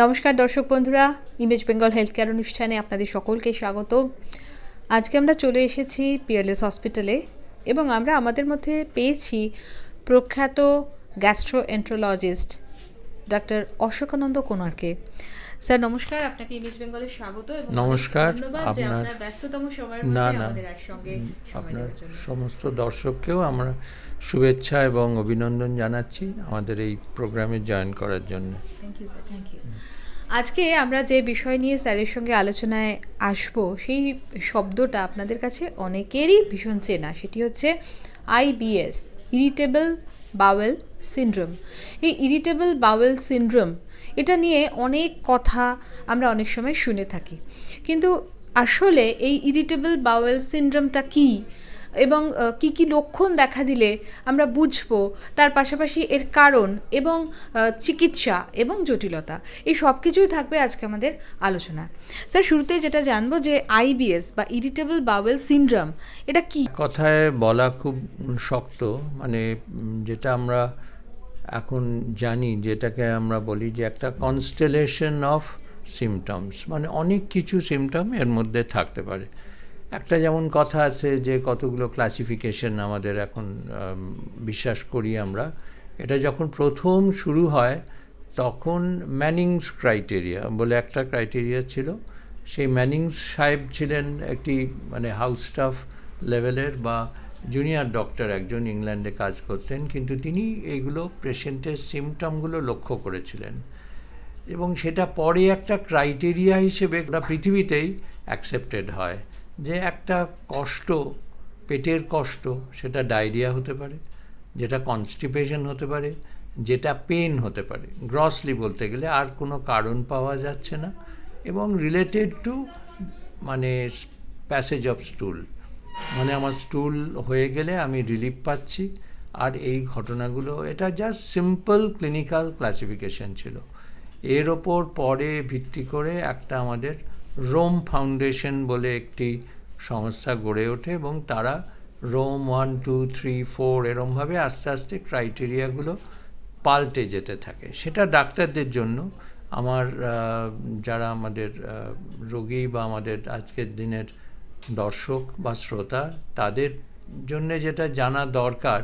নমস্কার দর্শক বন্ধুরা ইমেজ বেঙ্গল হেলথ কেয়ার অনুষ্ঠানে আপনাদের সকলকে স্বাগত। আজকে আমরা চলে এসেছি পিয়ারলেস হসপিটালে এবং আমরা আমাদের মধ্যে পেয়েছি প্রখ্যাত গ্যাস্ট্রো এন্ট্রোলজিস্ট ডাক্তার অশোকানন্দ কোনারকে স্যার নমস্কার আপনাকে ইমেজ বেঙ্গলে স্বাগত এবং নমস্কার, আপনার- ব্যস্ততম সময়ের মধ্যে আমাদের সঙ্গে আপনার সমস্ত দর্শককেও আমরা শুভেচ্ছা এবং অভিনন্দন জানাচ্ছি আমাদের এই প্রোগ্রামে জয়েন করার জন্য। Thank you sir thank you আজকে আমরা যে বিষয় নিয়ে স্যারের সঙ্গে আলোচনায় আসব সেই শব্দটা আপনাদের কাছে অনেকেরই ভীষণ চেনা। সেটি হচ্ছে আইবিএস ইরিটেবল বাওয়েল সিন্ড্রোম এই ইরিটেবল বাওয়েল সিন্ড্রোম এটা নিয়ে অনেক কথা আমরা অনেক সময় শুনে থাকি। কিন্তু আসলে এই ইরিটেবল বাওয়েল সিন্ড্রোমটা কী? এবং কি কি লক্ষণ দেখা দিলে আমরা বুঝব, তার পাশাপাশি এর কারণ এবং চিকিৎসা এবং জটিলতা, এই সব কিছুই থাকবে আজকে আমাদের আলোচনা স্যার, শুরুতে যেটা জানব যে আইবিএস বা ইরিটেবল বাওয়েল সিনড্রোম, এটা কি? কথায় বলা খুব শক্ত মানে যেটা আমরা এখন জানি, যেটাকে আমরা বলি যে একটা কনস্টেলেশন অফ সিমটমস মানে অনেক কিছু সিমটম এর মধ্যে থাকতে পারে। একটা যেমন কথা আছে যে কতগুলো ক্লাসিফিকেশন আমাদের এখন বিশ্বাস করি আমরা। এটা যখন প্রথম শুরু হয়, তখন ম্যানিংস ক্রাইটেরিয়া বলে একটা ক্রাইটেরিয়া ছিল। সেই ম্যানিংস সাহেব ছিলেন একটি মানে হাউস স্টাফ লেভেলের বা জুনিয়র ডক্টর একজন ইংল্যান্ডে কাজ করতেন, কিন্তু তিনি এইগুলো পেশেন্টের সিমটমগুলো লক্ষ্য করেছিলেন। এবং সেটা পরে একটা ক্রাইটেরিয়া হিসেবে পৃথিবীতেই অ্যাকসেপ্টেড হয়। যে একটা কষ্ট, পেটের কষ্ট, সেটা ডায়রিয়া হতে পারে, যেটা কনস্টিপেশন হতে পারে, যেটা পেন হতে পারে। গ্রসলি বলতে গেলে আর কোনো কারণ পাওয়া যাচ্ছে না এবং রিলেটেড টু মানে প্যাসেজ অফ স্টুল মানে আমার স্টুল হয়ে গেলে আমি রিলিফ পাচ্ছি আর এই ঘটনাগুলো, এটা জাস্ট সিম্পল ক্লিনিক্যাল ক্লাসিফিকেশন ছিল। এর ওপর পরে ভিত্তি করে একটা আমাদের রোম ফাউন্ডেশন বলে একটি সংস্থা গড়ে ওঠে এবং তারা রোম ওয়ান টু থ্রি ফোর এরমভাবে আস্তে আস্তে ক্রাইটেরিয়াগুলো পাল্টে যেতে থাকে। সেটা ডাক্তারদের জন্য। আমার যারা আমাদের রোগী বা আমাদের আজকের দিনের দর্শক বা শ্রোতা, তাদের জন্য যেটা জানা দরকার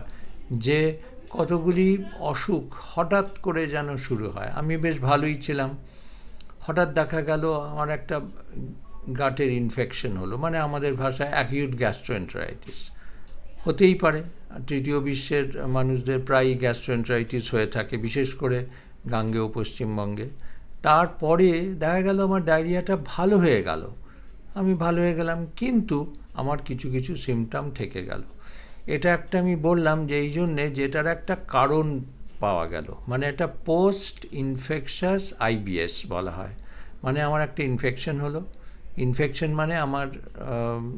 যে কতগুলি অসুখ হঠাৎ করে যেন শুরু হয়। আমি বেশ ভালোই ছিলাম। হঠাৎ দেখা গেল আমার একটা গাটের ইনফেকশন হলো মানে আমাদের ভাষায় অ্যাকিউট গ্যাস্ট্রোএন্টারাইটিস হতেই পারে তৃতীয় বিশ্বের মানুষদের প্রায়ই গ্যাস্ট্রোএন্টারাইটিস হয়ে থাকে, বিশেষ করে গাঙ্গেয় পশ্চিমবঙ্গে। তারপরে দেখা গেল আমার ডায়রিয়াটা ভালো হয়ে গেল। আমি ভালো হয়ে গেলাম, কিন্তু আমার কিছু কিছু সিমটম থেকে গেল। এটা একটা আমি বললাম যে, এই জন্যে যেটার একটা কারণ পাওয়া গেল। মানে এটা পোস্ট ইনফেকশাস আইবিএস বলা হয়। মানে আমার একটা ইনফেকশন হলো। ইনফেকশন মানে আমার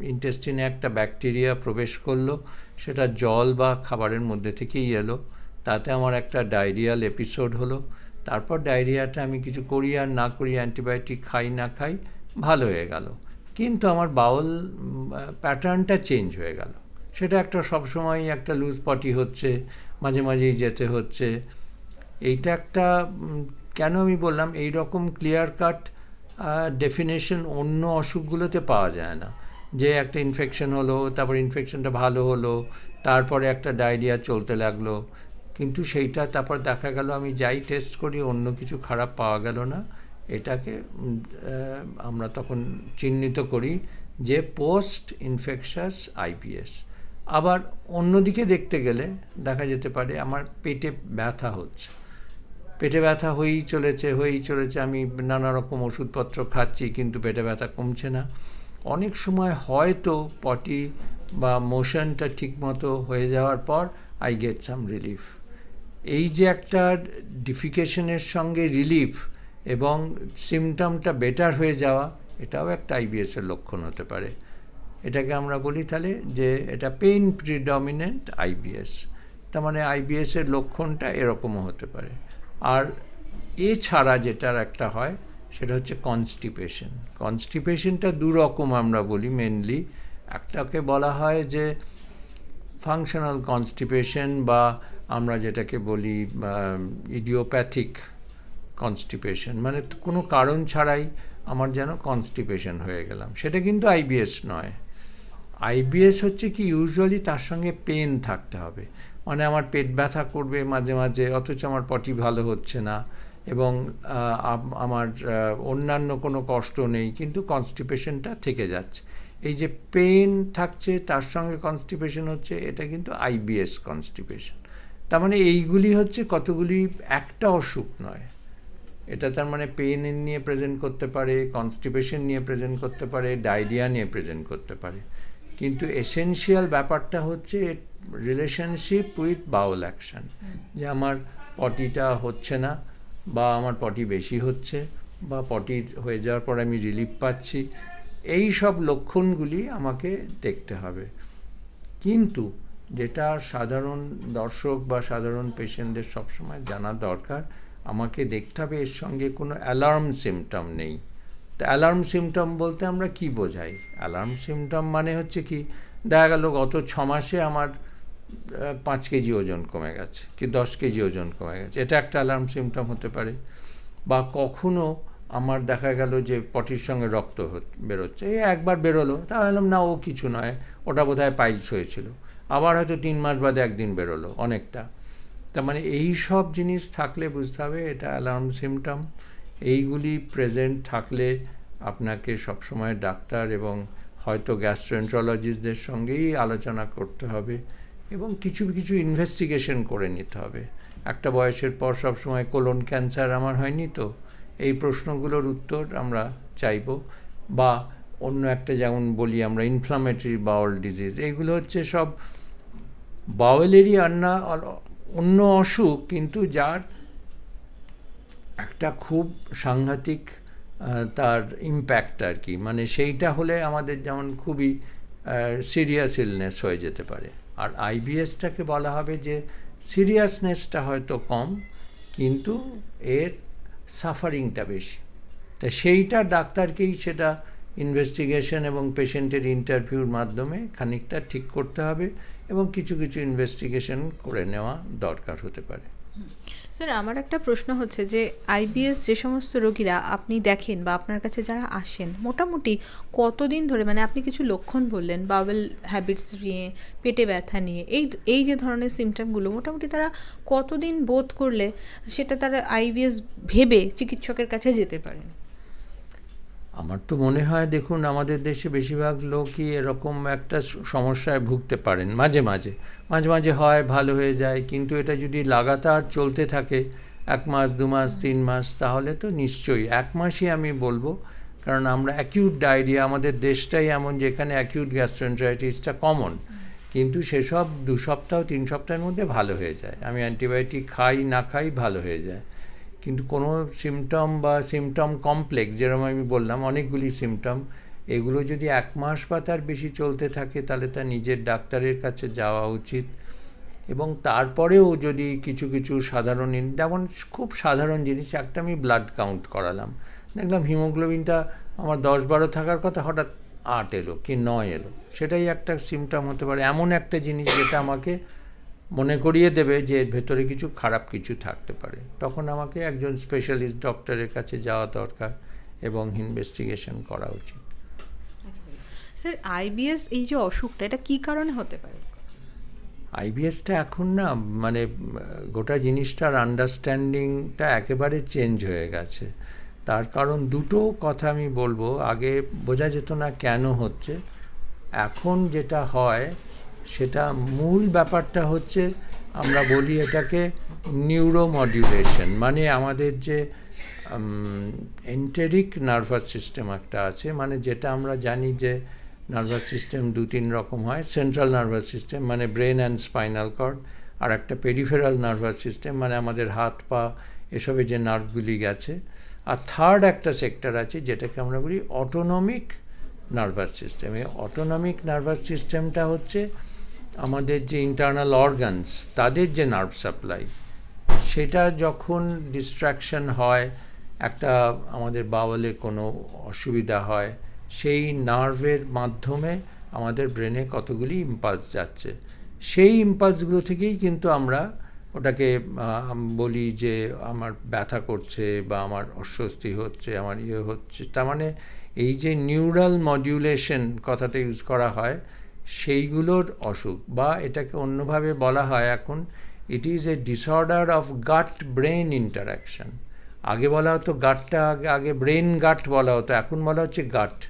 ইন্টেস্টিনে একটা ব্যাকটেরিয়া প্রবেশ করল। সেটা জল বা খাবারের মধ্যে থেকেই এলো। তাতে আমার একটা ডায়রিয়াল এপিসোড হলো। তারপর ডায়রিয়াটা আমি কিছু করি আর না করি অ্যান্টিবায়োটিক খাই, না খাই, ভালো হয়ে গেল। কিন্তু আমার বাউল প্যাটার্নটা চেঞ্জ হয়ে গেল। সেটা একটা সবসময় একটা লুজ পটি হচ্ছে, মাঝে মাঝেই যেতে হচ্ছে। এইটা একটা কেন আমি বললাম এই রকম ক্লিয়ার কাট ডেফিনেশন অন্য অসুখগুলোতে পাওয়া যায় না। যে একটা ইনফেকশন হলো, তারপর ইনফেকশনটা ভালো হলো, তারপরে একটা ডায়রিয়া চলতে লাগল। কিন্তু সেইটা তারপর দেখা গেল, আমি যাই টেস্ট করি, অন্য কিছু খারাপ পাওয়া গেল না। এটাকে আমরা তখন চিহ্নিত করি যে পোস্ট ইনফেকশাস আইপিএস আবার অন্যদিকে দেখতে গেলে দেখা যেতে পারে আমার পেটে ব্যথা হচ্ছে। পেটে ব্যথা হয়েই চলেছে হয়েই চলেছে। আমি নানা রকম ওষুধপত্র খাচ্ছি কিন্তু পেটে ব্যথা কমছে না। অনেক সময় হয়তো পটি বা মোশনটা ঠিকমতো হয়ে যাওয়ার পর আই গেট সাম রিলিফ এই যে একটা ডিফিকেশনের সঙ্গে রিলিফ এবং সিমটমটা বেটার হয়ে যাওয়া, এটাও একটা আইবিএসের লক্ষণ হতে পারে। এটাকে আমরা বলি তাহলে যে এটা পেইন প্রিডমিনেন্ট আইবিএস তার মানে আইবিএসের লক্ষণটা এরকমও হতে পারে। আর এছাড়া যেটার একটা হয়, সেটা হচ্ছে কনস্টিপেশন কনস্টিপেশনটা দু রকম আমরা বলি মেনলি একটাকে বলা হয় যে ফাংশনাল কনস্টিপেশন বা আমরা যেটাকে বলি ইডিওপ্যাথিক কনস্টিপেশন মানে কোনো কারণ ছাড়াই আমার যেন কনস্টিপেশন হয়ে গেলাম। সেটা কিন্তু আইবিএস নয়। আইবিএস হচ্ছে কি ইউজুয়ালি তার সঙ্গে পেন থাকতে হবে। মানে আমার পেট ব্যথা করবে মাঝে মাঝে, অথচ আমার পটি ভালো হচ্ছে না এবং আমার অন্যান্য কোনো কষ্ট নেই, কিন্তু কনস্টিপেশনটা থেকে যাচ্ছে। এই যে পেন থাকছে, তার সঙ্গে কনস্টিপেশন হচ্ছে, এটা কিন্তু আইবিএস কনস্টিপেশন তার মানে এইগুলি হচ্ছে কতগুলি, একটা অসুখ নয়। এটা তার মানে পেন নিয়ে প্রেজেন্ট করতে পারে কনস্টিপেশন নিয়ে প্রেজেন্ট করতে পারে ডায়রিয়া নিয়ে প্রেজেন্ট করতে পারে। কিন্তু এসেনশিয়াল ব্যাপারটা হচ্ছে রিলেশনশিপ উইথ বাউল অ্যাকশন যে আমার পটিটা হচ্ছে না, বা আমার পটি বেশি হচ্ছে, বা পটি হয়ে যাওয়ার পর আমি রিলিফ পাচ্ছি, এই সব লক্ষণগুলি আমাকে দেখতে হবে। কিন্তু যেটা সাধারণ দর্শক বা সাধারণ পেশেন্টদের সবসময় জানা দরকার, আমাকে দেখতে হবে এর সঙ্গে কোনো অ্যালার্ম সিমটম নেই। তো অ্যালার্ম সিমটম বলতে আমরা কি বোঝাই? অ্যালার্ম সিমটম মানে হচ্ছে কি, দেখা গেল গত ছ মাসে আমার পাঁচ কেজি ওজন কমে গেছে, কি দশ কেজি ওজন কমে গেছে। এটা একটা অ্যালার্ম সিমটম হতে পারে। বা কখনো আমার দেখা গেল যে পটির সঙ্গে রক্ত বেরোচ্ছে, এই একবার বেরোলো, তা ভাবলাম, না, ও কিছু নয়, ওটা বোধহয় পাইলস হয়েছিল। আবার হয়তো তিন মাস বাদে একদিন বেরোলো, অনেকটা। তার মানে এই সব জিনিস থাকলে বুঝতে হবে, এটা অ্যালার্ম সিমটম এইগুলি প্রেজেন্ট থাকলে আপনাকে সবসময় ডাক্তার এবং হয়তো গ্যাস্ট্রোএন্ট্রোলজিস্টদের সঙ্গেই আলোচনা করতে হবে এবং কিছু কিছু ইনভেস্টিগেশন করে নিতে হবে। একটা বয়সের পর সবসময় কোলন ক্যান্সার আমার হয়নি তো? এই প্রশ্নগুলোর উত্তর আমরা চাইব। বা অন্য একটা যেমন বলি আমরা ইনফ্লামেটরি বাউল ডিজিজ এইগুলো হচ্ছে সব বাউলেরই অন্য অন্য অসুখ কিন্তু যার একটা খুব সাংঘাতিক তার ইম্প্যাক্ট আর কি। মানে সেইটা হলে আমাদের যেমন খুবই সিরিয়াস ইলনেস হয়ে যেতে পারে। আর আইবিএসটাকে বলা হবে যে সিরিয়াসনেসটা হয়তো কম, কিন্তু এর সাফারিংটা বেশি। তা সেইটা ডাক্তারকেই সেটা ইনভেস্টিগেশন এবং পেশেন্টের ইন্টারভিউর মাধ্যমে খানিকটা ঠিক করতে হবে। এবং কিছু কিছু ইনভেস্টিগেশন করে নেওয়া দরকার হতে পারে। স্যার, আমার একটা প্রশ্ন হচ্ছে যে আইবিএস যে সমস্ত রোগীরা আপনি দেখেন বা আপনার কাছে যারা আসেন, মোটামুটি কতদিন ধরে মানে আপনি কিছু লক্ষণ বললেন বাবেল হ্যাবিটস নিয়ে, পেটে ব্যথা নিয়ে, এই এই যে ধরনের সিমটমগুলো মোটামুটি তারা কতদিন বোধ করলে সেটা তারা আইবিএস ভেবে চিকিৎসকের কাছে যেতে পারেন? আমার তো মনে হয়, দেখুন, আমাদের দেশে বেশিরভাগ লোকই এরকম একটা সমস্যায় ভুগতে পারেন, মাঝে মাঝে। মাঝে মাঝে হয়, ভালো হয়ে যায়, কিন্তু এটা যদি লাগাতার চলতে থাকে, এক মাস, দু মাস, তিন মাস, তাহলে তো নিশ্চয়ই, এক মাসই আমি বলব, কারণ আমরা অ্যাকিউট ডায়রিয়া আমাদের দেশটাই এমন যেখানে অ্যাকিউট গ্যাস্ট্রেন্টাইটিসটা কমন কিন্তু সেসব দু সপ্তাহ, তিন সপ্তাহের মধ্যে ভালো হয়ে যায়। আমি অ্যান্টিবায়োটিক খাই, না খাই, ভালো হয়ে যায়। কিন্তু কোনো সিমটম বা সিমটম কমপ্লেক্স যেরকম আমি বললাম, অনেকগুলি সিমটম এগুলো যদি এক মাস বা তার বেশি চলতে থাকে, তাহলে তার নিজের ডাক্তারের কাছে যাওয়া উচিত। এবং তারপরেও যদি কিছু কিছু সাধারণ যেমন খুব সাধারণ জিনিস, একটা আমি ব্লাড কাউন্ট করালাম। দেখলাম হিমোগ্লোবিনটা আমার দশ বারো থাকার কথা, হঠাৎ আট এলো কি নয় এলো। সেটাই একটা সিমটম হতে পারে। এমন একটা জিনিস যেটা আমাকে মনে করিয়ে দেবে যে এর ভেতরে কিছু খারাপ কিছু থাকতে পারে। তখন আমাকে একজন স্পেশালিস্ট ডক্টরের কাছে যাওয়া দরকার এবং ইনভেস্টিগেশন করা উচিত। স্যার আইবিএস এই যে অসুখটা এটা কী কারণে হতে পারে? আইবিএসটা এখন না মানে গোটা জিনিসটার আন্ডারস্ট্যান্ডিংটা একেবারে চেঞ্জ হয়ে গেছে। তার কারণ দুটো কথা আমি বলব। আগে বোঝা যেত না কেন হচ্ছে। এখন যেটা হয় সেটা মূল ব্যাপারটা হচ্ছে আমরা বলি এটাকে নিউরোমডুলেশন মানে আমাদের যে এন্টেরিক নার্ভাস সিস্টেম একটা আছে মানে যেটা আমরা জানি যে নার্ভাস সিস্টেম দু তিন রকম হয় সেন্ট্রাল নার্ভাস সিস্টেম মানে ব্রেন অ্যান্ড স্পাইনাল কর্ড আর একটা পেরিফেরাল নার্ভাস সিস্টেম মানে আমাদের হাত পা, এসবে যে নার্ভগুলি গেছে, আর থার্ড একটা সেক্টর আছে যেটাকে আমরা বলি অটোনমিক নার্ভাস সিস্টেম এই অটোনমিক নার্ভাস সিস্টেমটা হচ্ছে আমাদের যে ইন্টারনাল অর্গানস তাদের যে নার্ভ সাপ্লাই সেটা যখন ডিস্ট্রাকশন হয়, একটা আমাদের বাওয়ালে কোনো অসুবিধা হয়, সেই নার্ভের মাধ্যমে আমাদের ব্রেনে কতগুলি ইম্পালস যাচ্ছে। সেই ইম্পালসগুলো থেকেই কিন্তু আমরা ওটাকে বলি যে আমার ব্যথা করছে বা আমার অস্বস্তি হচ্ছে, আমার ইয়ে হচ্ছে। তার মানে এই যে নিউরাল মডিউলেশন কথাটা ইউজ করা হয় সেইগুলোর অসুখ বা এটাকে অন্যভাবে বলা হয় এখন it is a disorder of gut brain interaction আগে বলা হতো গাটটা, আগে আগে ব্রেন গাট বলা হতো, এখন বলা হচ্ছে গাট।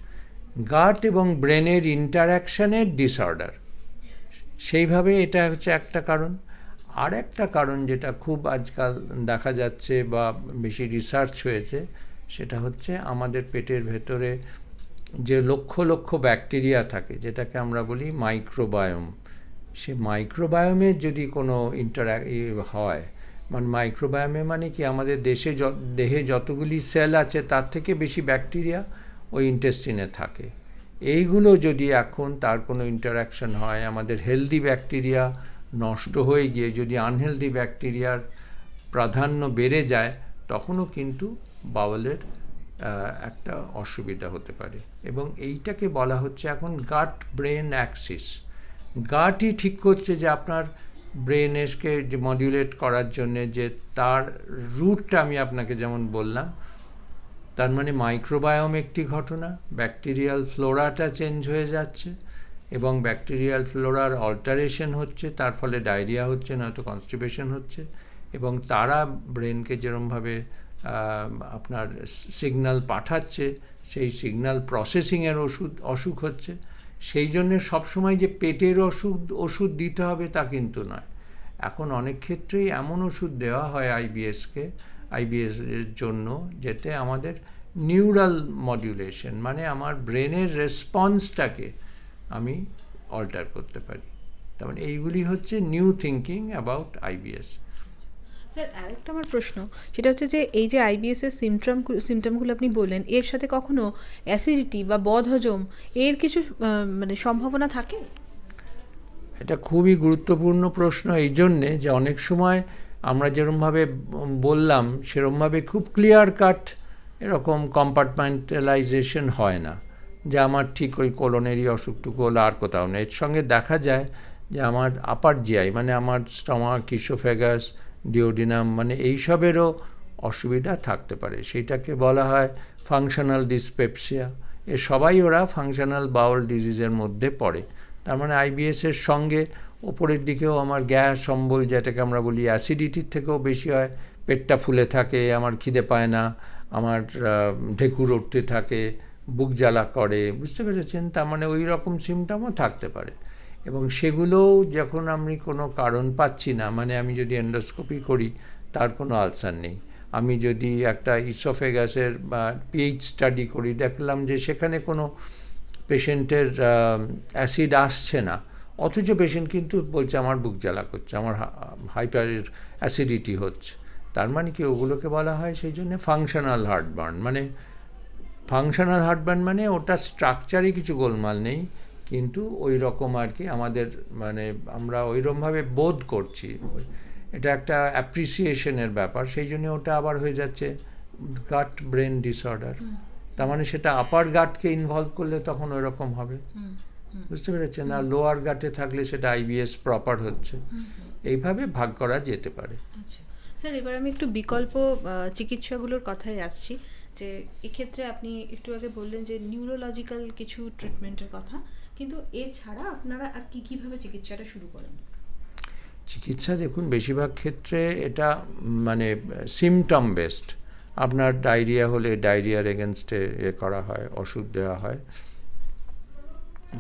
গাট এবং ব্রেনের ইন্টারাকশনের ডিসঅর্ডার সেইভাবে এটা হচ্ছে একটা কারণ। আর একটা কারণ যেটা খুব আজকাল দেখা যাচ্ছে বা বেশি রিসার্চ হয়েছে, সেটা হচ্ছে আমাদের পেটের ভেতরে যে লক্ষ লক্ষ ব্যাকটেরিয়া থাকে, যেটাকে আমরা বলি মাইক্রোবায়োম সে মাইক্রোবায়োমের যদি কোনো ইন্টারাক হয় মানে মাইক্রোবায়োমে মানে কি আমাদের দেশে দেহে যতগুলি সেল আছে, তার থেকে বেশি ব্যাকটেরিয়া ওই ইন্টেস্টিনে থাকে। এইগুলো যদি এখন তার কোনো ইন্টারাকশন হয়, আমাদের হেলদি ব্যাকটেরিয়া নষ্ট হয়ে গিয়ে যদি আনহেলদি ব্যাকটেরিয়ার প্রাধান্য বেড়ে যায়, তখনও কিন্তু বাউলের একটা অসুবিধা হতে পারে। এবং এইটাকে বলা হচ্ছে এখন গাট ব্রেন অ্যাক্সিস গাটই ঠিক করছে যে আপনার ব্রেনকে যে মডিউলেট করার জন্যে যে তার রুটটা আমি আপনাকে যেমন বললাম, তার মানে মাইক্রোবায়োম একটি ঘটনা ব্যাকটেরিয়াল ফ্লোরাটা চেঞ্জ হয়ে যাচ্ছে এবং ব্যাকটেরিয়াল ফ্লোরার অল্টারেশন হচ্ছে, তার ফলে ডায়রিয়া হচ্ছে, নয়তো কনস্টিপেশন হচ্ছে এবং তারা ব্রেনকে যেরমভাবে আপনার সিগন্যাল পাঠাচ্ছে, সেই সিগন্যাল প্রসেসিংয়ের ওষুধ, অসুখ হচ্ছে। সেই জন্যে সবসময় যে পেটের ওষুধ ওষুধ দিতে হবে তা কিন্তু নয়। এখন অনেক ক্ষেত্রেই এমন ওষুধ দেওয়া হয় আইবিএসকে আইবিএস এর জন্য, যেতে আমাদের নিউরাল মডিউলেশন মানে আমার ব্রেনের রেসপন্সটাকে আমি অল্টার করতে পারি। তার মানে এইগুলি হচ্ছে new thinking about IBS sir, আরেকটা আমার প্রশ্ন, সেটা হচ্ছে যে এই যে আইবিএস এর সিমটম সিমটমগুলো আপনি বললেন, এর সাথে কখনো অ্যাসিডিটি বা বদহজম, এর কিছু মানে সম্ভাবনা থাকে? এটা খুবই গুরুত্বপূর্ণ প্রশ্ন এই জন্যে যে অনেক সময় আমরা যেরমভাবে বললাম, সেরমভাবে খুব ক্লিয়ার কাট এরকম কম্পার্টমেন্টালাইজেশন হয় না। যে আমার ঠিক ওই কোলনেরই অসুখটুকু হলো আর কোথাও নেই। এর সঙ্গে দেখা যায় যে আমার আপার জিআই মানে আমার স্টমাক কিসোফেগাস ডিওডিনাম মানে এইসবেরও অসুবিধা থাকতে পারে। সেইটাকে বলা হয় ফাংশনাল ডিসপেপসিয়া এ সবাই ওরা ফাংশনাল বাউল ডিজিজের মধ্যে পড়ে। তার মানে আইবিএস এর সঙ্গে ওপরের দিকেও আমার গ্যাস, অম্বল যেটাকে আমরা বলি অ্যাসিডিটির থেকেও বেশি হয়। পেটটা ফুলে থাকে, আমার খিদে পায় না, আমার ঢেকুর উঠতে থাকে, বুক জ্বালা করে, বুঝতে পেরেছেন? তার মানে ওই রকম সিমটমও থাকতে পারে। এবং সেগুলোও যখন আমি কোনো কারণ পাচ্ছি না মানে আমি যদি এন্ডোস্কোপি করি, তার কোনো আলসার নেই। আমি যদি একটা ইসোফেগাসের বা পিএইচ স্টাডি করি, দেখলাম যে সেখানে কোনো পেশেন্টের অ্যাসিড আসছে না। অথচ পেশেন্ট কিন্তু বলছে, আমার বুক জ্বালা করছে, আমার হাইপার অ্যাসিডিটি হচ্ছে। তার মানে কি ওগুলোকে বলা হয় সেই জন্য ফাংশনাল হার্টবার্ন মানে ফাংশনাল হার্টবার্ন মানে ওটা স্ট্রাকচারে কিছু গোলমাল নেই। কিন্তু ওই রকম আর কি আমাদের মানে আমরা ওইরকমভাবে বোধ করছি। এটা একটা অ্যাপ্রিসিয়েশনের ব্যাপার সেই জন্য ওটা আবার হয়ে যাচ্ছে গাট ব্রেন ডিসঅর্ডার তার মানে সেটা আপার গাটকে ইনভলভ করলে তখন ওই রকম হবে বুঝতে পেরেছেন? আর লোয়ার গাটে থাকলে সেটা আইবিএস প্রপার হচ্ছে। এইভাবে ভাগ করা যেতে পারে। আচ্ছা। স্যার এবার আমি একটু বিকল্প চিকিৎসাগুলোর কথায় আসছি। যে এক্ষেত্রে আপনি একটু আগে বললেন যে নিউরোলজিক্যাল কিছু ট্রিটমেন্টের কথা। কিন্তু এছাড়া আপনারা আর কি কীভাবে চিকিৎসাটা শুরু করেন? চিকিৎসা দেখুন, বেশিরভাগ ক্ষেত্রে এটা মানে সিমটম বেসড আপনার ডায়রিয়া হলে ডায়রিয়ার এগেনস্টে এ করা হয়, ওষুধ দেওয়া হয়।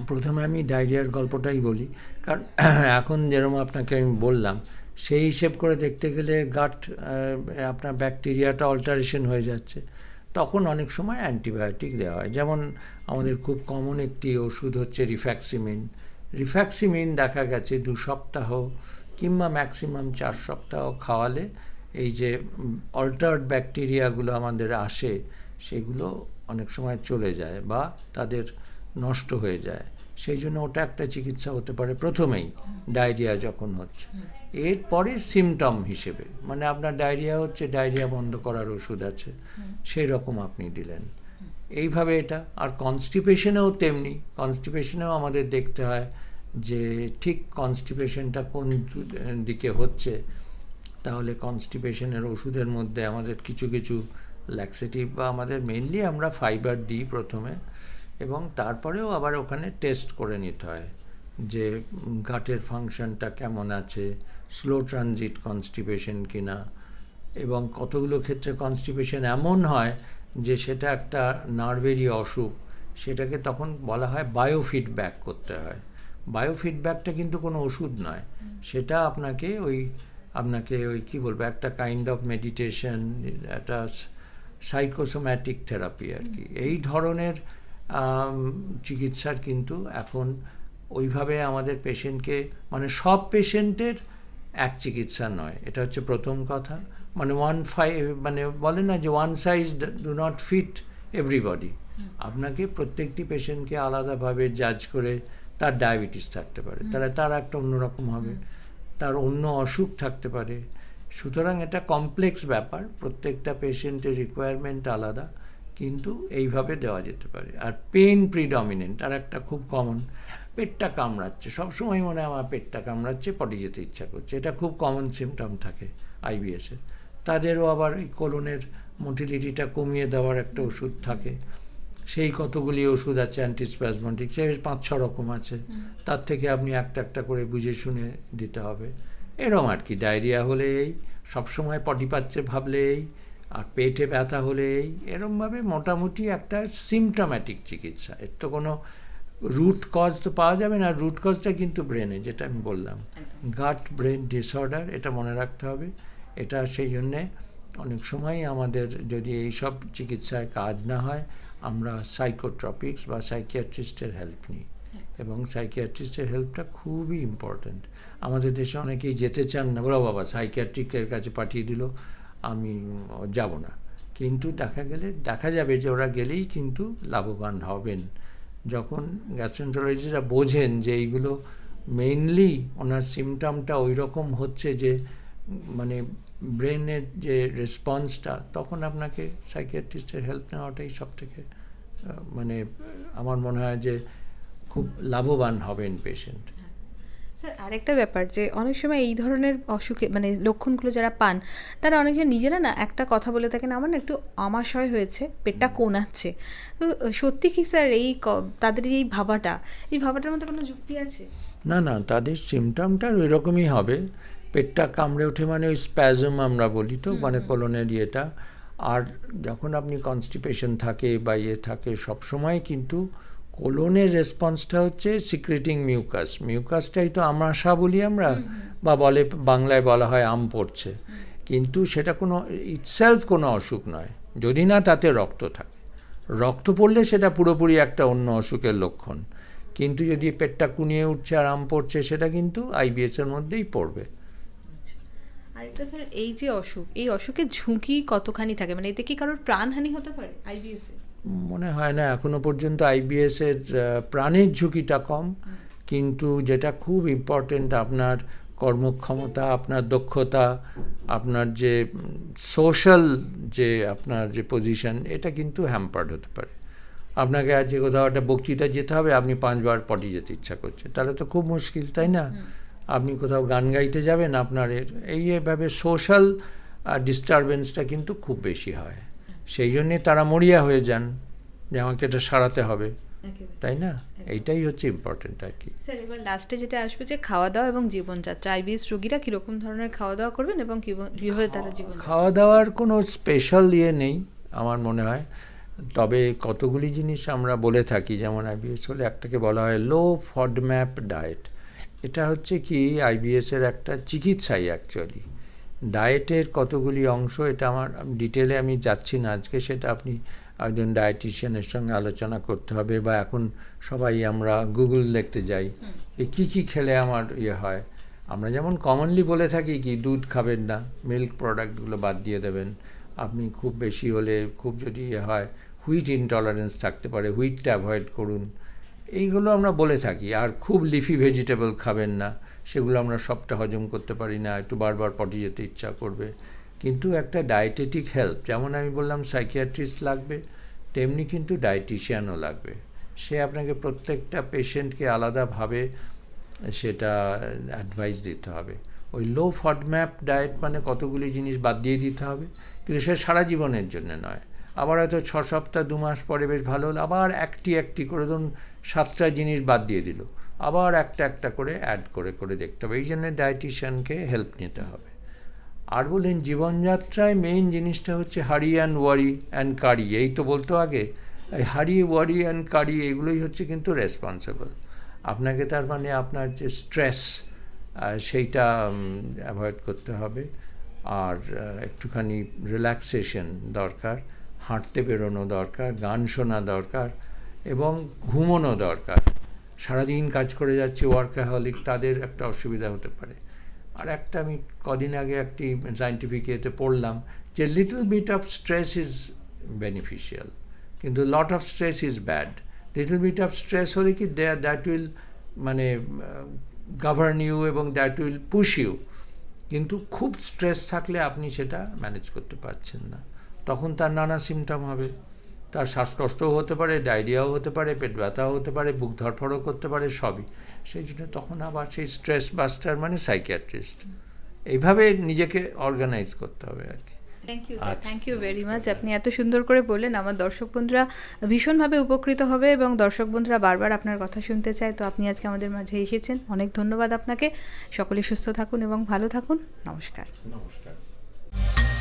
প্রথমে আমি ডায়রিয়ার গল্পটাই বলি। কারণ, এখন যেরকম আপনাকে আমি বললাম, সেই হিসেব করে দেখতে গেলে গাট আপনার ব্যাকটেরিয়াটা অল্টারেশন হয়ে যাচ্ছে। তখন অনেক সময় অ্যান্টিবায়োটিক দেওয়া হয়। যেমন আমাদের খুব কমন একটি ওষুধ হচ্ছে রিফ্যাক্সিমিন রিফ্যাক্সিমিন দেখা গেছে দু সপ্তাহ কিংবা ম্যাক্সিমাম চার সপ্তাহ খাওয়ালে এই যে অল্টার্ড ব্যাকটেরিয়াগুলো আমাদের আসে, সেগুলো অনেক সময় চলে যায় বা তাদের নষ্ট হয়ে যায়। সেই জন্য ওটা একটা চিকিৎসা হতে পারে। প্রথমেই ডায়রিয়া যখন হচ্ছে। এরপরে সিমটম হিসেবে মানে আপনার ডায়রিয়া হচ্ছে, ডায়রিয়া বন্ধ করার ওষুধ আছে সেই রকম আপনি দিলেন। এইভাবে এটা, আর কনস্টিপেশনেও তেমনি কনস্টিপেশনেও আমাদের দেখতে হয় যে ঠিক কনস্টিপেশনটা কোন দিকে হচ্ছে, তাহলে কনস্টিপেশনের ওষুধের মধ্যে আমাদের কিছু কিছু ল্যাক্সেটিভ বা আমাদের মেনলি আমরা ফাইবার দিই প্রথমে। এবং তারপরেও আবার ওখানে টেস্ট করে নিতে হয় যে গাটের ফাংশনটা কেমন আছে স্লো ট্রানজিট কনস্টিপেশন কিনা এবং কতগুলো ক্ষেত্রে কনস্টিপেশন এমন হয় যে সেটা একটা নার্ভেরই অসুখ সেটাকে তখন বলা হয় বায়োফিডব্যাক করতে হয়। বায়োফিডব্যাকটা কিন্তু কোনো ওষুধ নয়। সেটা আপনাকে ওই আপনাকে ওই কি বলব একটা কাইন্ড অফ মেডিটেশন একটা সাইকোসোম্যাটিক থেরাপি আর কি। এই ধরনের চিকিৎসার কিন্তু এখন ওইভাবে আমাদের পেশেন্টকে মানে সব পেশেন্টের এক চিকিৎসা নয়। এটা হচ্ছে প্রথম কথা। মানে ওয়ান ফাই মানে বলে না যে one size do not fit everybody আপনাকে প্রত্যেকটি পেশেন্টকে আলাদাভাবে জাজ করে তার ডায়াবেটিস থাকতে পারে। তাহলে তার একটা অন্যরকম হবে। তার অন্য অসুখ থাকতে পারে। সুতরাং এটা কমপ্লেক্স ব্যাপার। প্রত্যেকটা পেশেন্টের রিকোয়ারমেন্ট আলাদা। কিন্তু এইভাবে দেওয়া যেতে পারে। আর পেন প্রিডমিনেন্ট আর একটা খুব কমন পেটটা কামড়াচ্ছে। সবসময় মনে হয় আমার পেটটা কামড়াচ্ছে পটি যেতে ইচ্ছা করছে। এটা খুব কমন সিমটম থাকে আইবিএসের তাদেরও আবার এই কোলনের মোটিলিটিটা কমিয়ে দেওয়ার একটা ওষুধ থাকে। সেই কতগুলি ওষুধ আছে অ্যান্টিস্প্যাজমেটিক সে পাঁচ ছ রকম আছে। তার থেকে আপনি একটা একটা করে বুঝে শুনে দিতে হবে। এরম আর কি, ডায়রিয়া হলে এই, সবসময় পটি পাচ্ছে ভাবলে এই। আর পেটে ব্যথা হলে এই এরমভাবে মোটামুটি একটা সিমটমেটিক চিকিৎসা। এর তো কোনো রুট কজ তো পাওয়া যাবে না রুট কজটা কিন্তু ব্রেনে যেটা আমি বললাম। গাট ব্রেন ডিসঅর্ডার এটা মনে রাখতে হবে। এটা সেই জন্যে অনেক সময় আমাদের যদি এই সব চিকিৎসায় কাজ না হয় আমরা সাইকোট্রপিক্স বা সাইকিয়াট্রিস্টের হেল্প নিই। এবং সাইকিয়াট্রিস্টের হেল্পটা খুবই ইম্পর্ট্যান্ট আমাদের দেশে অনেকেই যেতে চান না। বলো বাবা সাইকিয়াট্রিকের কাছে পাঠিয়ে দিল। আমি যাব না। কিন্তু দেখা গেলে, দেখা যাবে যে ওরা গেলেই কিন্তু লাভবান হবেন। যখন গ্যাস্ট্রেন্টোলজিস্টরা বোঝেন যে এইগুলো মেইনলি ওনার সিমটমটা ওই রকম হচ্ছে যে মানে ব্রেনের যে রেসপন্সটা তখন আপনাকে সাইকিয়াট্রিস্টের হেল্প নেওয়াটাই সব থেকে মানে আমার মনে হয় যে খুব লাভবান হবেন পেশেন্ট স্যার আরেকটা ব্যাপার যে অনেক সময় এই ধরনের অসুখে মানে লক্ষণগুলো যারা পান তারা অনেকে নিজেরা না একটা কথা বলে থাকেন আমার না একটু আমাশয় হয়েছে পেটটা কোনাচ্ছে। তো সত্যি কি স্যার এই তাদের এই ভাবাটা এই ভাবাটার মধ্যে কোনো যুক্তি আছে? না না তাদের সিমটমটা ওই রকমই হবে। পেটটা কামড়ে ওঠে মানে ওই স্প্যাজম আমরা বলি তো মানে কোলনের ইয়েটা। আর যখন আপনি কনস্টিপেশন থাকে বা ইয়ে থাকে সবসময় কিন্তু কোলনের রেসপন্সটা হচ্ছে সিক্রেটিং মিউকাস মিউকাসটাই তো আমাশা বলি আমরা বা বলে বাংলায় বলা হয় আম পড়ছে। কিন্তু সেটা কোনো ইটসেলফ কোনো অসুখ নয়। যদি না তাতে রক্ত থাকে। রক্ত পড়লে সেটা পুরোপুরি একটা অন্য অসুখের লক্ষণ। কিন্তু যদি পেটটা কুনিয়ে উঠছে আর আম পড়ছে সেটা কিন্তু আইবিএস এর মধ্যেই পড়বে। আরেকটা স্যার এই যে অসুখ এই অসুখের ঝুঁকি কতখানি থাকে? মানে এতে কি কারোর প্রাণহানি হতে পারে? আইবিএস মনে হয় না এখনও পর্যন্ত আইবিএস এর আহ, প্রাণের ঝুঁকিটা কম। কিন্তু যেটা খুব ইম্পর্টেন্ট আপনার কর্মক্ষমতা আপনার দক্ষতা আপনার যে সোশ্যাল যে আপনার যে পজিশন এটা কিন্তু হ্যাম্পার্ড হতে পারে। আপনাকে আজ যে কোথাও একটা বক্তৃতা যেতে হবে আপনি পাঁচবার পটি যেতে ইচ্ছা করছে তাহলে তো খুব মুশকিল তাই না? আপনি কোথাও গান গাইতে যাবেন আপনার এর এই এভাবে সোশ্যাল ডিস্টারবেন্সটা কিন্তু খুব বেশি হয়। সেই জন্যে তারা মরিয়া হয়ে যান যে আমাকে এটা সারাতে হবে। তাই না? এইটাই হচ্ছে ইম্পর্টেন্ট আর কি। স্যার এবার লাস্টে যেটা আসবে যে খাওয়া দাওয়া এবং জীবনযাত্রা। আইবিএস রোগীরা কীরকম ধরনের খাওয়া দাওয়া করবেন এবং কিভ- কীভাবে তারা জীবন খাওয়া দাওয়ার কোনো স্পেশাল ইয়ে নেই আমার মনে হয়। তবে কতগুলি জিনিস আমরা বলে থাকি যেমন আইবিএস হলে একটাকে বলা হয় লো ফডম্যাপ ডায়েট এটা হচ্ছে কি আইবিএসের একটা চিকিৎসাই অ্যাকচুয়ালি ডায়েটের কতগুলি অংশ এটা আমার ডিটেলে আমি যাচ্ছি না আজকে সেটা আপনি একজন ডায়েটিশিয়ানের সঙ্গে আলোচনা করতে হবে বা এখন সবাই আমরা গুগল দেখতে যাই। যে কী কী খেলে আমার ইয়ে হয়? আমরা যেমন কমনলি বলে থাকি কি দুধ খাবেন না মিল্ক প্রোডাক্টগুলো বাদ দিয়ে দেবেন। আপনি খুব বেশি হলে খুব যদি ইয়ে হয় হুইট ইনটলারেন্স থাকতে পারে হুইটটা অ্যাভয়েড করুন। এইগুলো আমরা বলে থাকি, আর খুব লিফি ভেজিটেবল খাবেন না, সেগুলো আমরা সবটা হজম করতে পারি না, একটু বারবার পটি যেতে ইচ্ছা করবে। কিন্তু একটা ডায়েটেটিক হেল্প যেমন আমি বললাম সাইকিয়াট্রিস্ট লাগবে, তেমনি কিন্তু ডায়েটিশিয়ানও লাগবে। সে আপনাকে প্রত্যেকটা পেশেন্টকে আলাদাভাবে সেটা অ্যাডভাইস দিতে হবে। ওই লো ফডম্যাপ ডায়েট মানে কতগুলি জিনিস বাদ দিয়ে দিতে হবে, কিন্তু সে সারা জীবনের জন্য নয়। আবার হয়তো ছ সপ্তাহ, দু মাস পরে বেশ ভালো হলো, আবার একটি একটি করে ধরুন সাতটা জিনিস বাদ দিয়ে দিল, আবার একটা একটা করে অ্যাড করে করে দেখতে হবে। এই জন্য ডায়েটিশিয়ানকে হেল্প নিতে হবে। আর বলেন, জীবনযাত্রায় মেইন জিনিসটা হচ্ছে হারি অ্যান্ড ওয়ারি অ্যান্ড কারি এই তো বলতো আগে। হারি ওয়ারি অ্যান্ড কারি এগুলোই হচ্ছে কিন্তু রেসপন্সিবল আপনাকে তার মানে আপনার যে স্ট্রেস সেইটা অ্যাভয়েড করতে হবে। আর একটুখানি রিল্যাক্সেশন দরকার। হাঁটতে বেরোনো দরকার, গান শোনা দরকার এবং ঘুমোনো দরকার। সারাদিন কাজ করে যাচ্ছে ওয়ার্কাহলিক তাদের একটা অসুবিধা হতে পারে। আর একটা আমি কদিন আগে একটি সাইন্টিফিক ইয়েতে পড়লাম যে little bit of stress is beneficial কিন্তু lot of stress is bad little bit of stress হলে কি দ্যাট উইল মানে গভর্ন ইউ এবং দ্যাট উইল পুশ ইউ কিন্তু খুব স্ট্রেস থাকলে আপনি সেটা ম্যানেজ করতে পারছেন না। তখন তার নানা সিমটম হবে। তার শ্বাসকষ্টও হতে পারে ডায়রিয়াও হতে পারে পেট ব্যথাও হতে পারে বুক ধরফড়ও করতে পারে সবই। সেই জন্য তখন আবার সেই স্ট্রেস বাস্টার মানে সাইকিয়াট্রিস্ট এইভাবে নিজেকে অর্গানাইজ করতে হবে আর কি। Thank you sir. Thank you very much আপনি এত সুন্দর করে বললেন আমার দর্শক বন্ধুরা ভীষণভাবে উপকৃত হবে এবং দর্শক বন্ধুরা বারবার আপনার কথা শুনতে চায় তো আপনি আজকে আমাদের মাঝে এসেছেন। অনেক ধন্যবাদ আপনাকে। সকলে সুস্থ থাকুন এবং ভালো থাকুন। নমস্কার। নমস্কার।